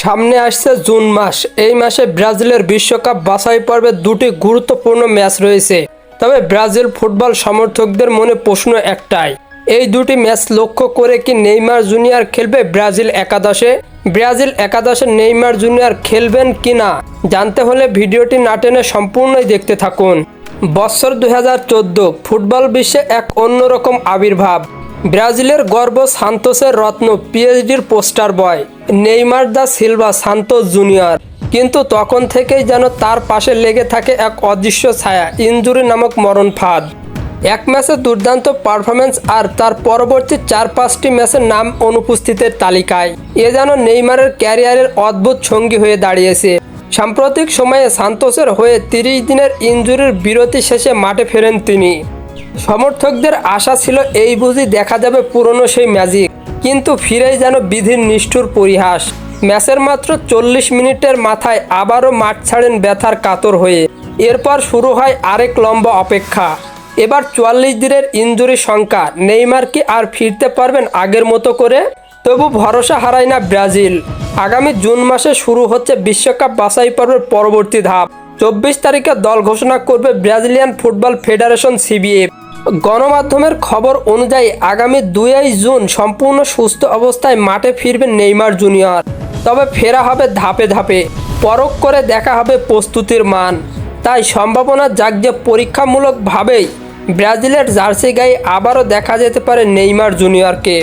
সামনে আসছে জুন মাস। এই মাসে ব্রাজিলের বিশ্বকাপ বাছাই পর্বে দুটি গুরুত্বপূর্ণ ম্যাচ রয়েছে। তবে ব্রাজিল ফুটবল সমর্থকদের মনে প্রশ্ন একটাই, এই দুটি ম্যাচ লক্ষ্য করে কি নেইমার জুনিয়র খেলবে ব্রাজিল একাদশে? ব্রাজিল একাদশে নেইমার জুনিয়র খেলবেন কি না? জানতে হলে ভিডিওটি না টেনে সম্পূর্ণই দেখতে থাকুন। বছর দু হাজার চোদ্দ ফুটবল বিশ্বে এক অন্যরকম আবির্ভাব। ব্রাজিলের গর্ব সান্তোসের রত্ন পিএইচডির poster boy Neymar da Silva Santos junior. কিন্তু তখন থেকেই যেন তার পাশে লেগে থাকে এক অদৃশ্য ছায়া, ইনজুরি নামক মরণ ফাঁদ। এক ম্যাচে দুর্দান্ত পারফরমেন্স আর তার পরবর্তী চার পাঁচটি ম্যাচের নাম অনুপস্থিতের তালিকায়। এ যেন নেইমারের ক্যারিয়ারের অদ্ভুত সঙ্গী হয়ে দাঁড়িয়েছে। সাম্প্রতিক সময়ে সান্তোসের হয়ে তিরিশ দিনের ইনজুরির বিরতি শেষে মাঠে ফেরেন তিনি। সমর্থকদের আশা ছিল এই বুঝি দেখা যাবে পুরনো সেই ম্যাজিক। কিন্তু ফিরেই যেন বিধির নিষ্ঠুর পরিহাস। ম্যাচের মাত্র চল্লিশ মিনিটের মাথায় আবারও মাঠ ছাড়েন ব্যথার কাতর হয়ে। এরপর শুরু হয় আরেক লম্বা অপেক্ষা। এবার চুয়াল্লিশ দিনের ইনজুরি সংখ্যা নেইমার কি আর ফিরতে পারবেন আগের মতো করে? তবু ভরসা হারায় না ব্রাজিল। আগামী জুন মাসে শুরু হচ্ছে বিশ্বকাপ বাছাই পর্বের পরবর্তী ধাপ। চব্বিশ তারিখে দল ঘোষণা করবে ব্রাজিলিয়ান ফুটবল ফেডারেশন সিবিএফ। গণমাধ্যমের খবর অনুযায়ী আগামী দুই জুন সম্পূর্ণ সুস্থ অবস্থায় মাঠে ফিরবেন নেইমার জুনিয়র। তবে ফেরা হবে ধাপে ধাপে। পরখ করে দেখা হবে প্রস্তুতির মান। তাই সম্ভাবনা যাক যে পরীক্ষামূলকভাবেই ব্রাজিলের জার্সি গায়ে আবারও দেখা যেতে পারে নেইমার জুনিয়রকে।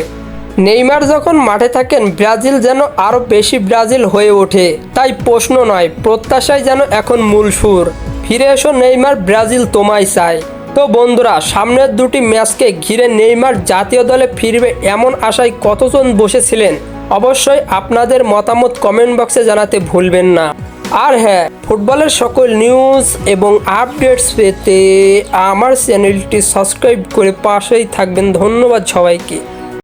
নেইমার যখন মাঠে থাকেন, ব্রাজিল যেন আরও বেশি ব্রাজিল হয়ে ওঠে। তাই প্রশ্ন নয়, প্রত্যাশাই যেন এখন মূল সুর। ফিরে এসো নেইমার, ব্রাজিল তোমায় চায়। তো বন্ধুরা, সামনের দুটি ম্যাচকে ঘিরে নেইমার জাতীয় দলে ফিরবে এমন আশায় কতজন বসেছিলেন? অবশ্যই আপনাদের মতামত কমেন্ট বক্সে জানাতে ভুলবেন না। আর হ্যাঁ ফুটবলের সকল নিউজ এবং আপডেটস পেতে আমার চ্যানেলটি সাবস্ক্রাইব করে পাশেই থাকবেন। ধন্যবাদ সবাইকে।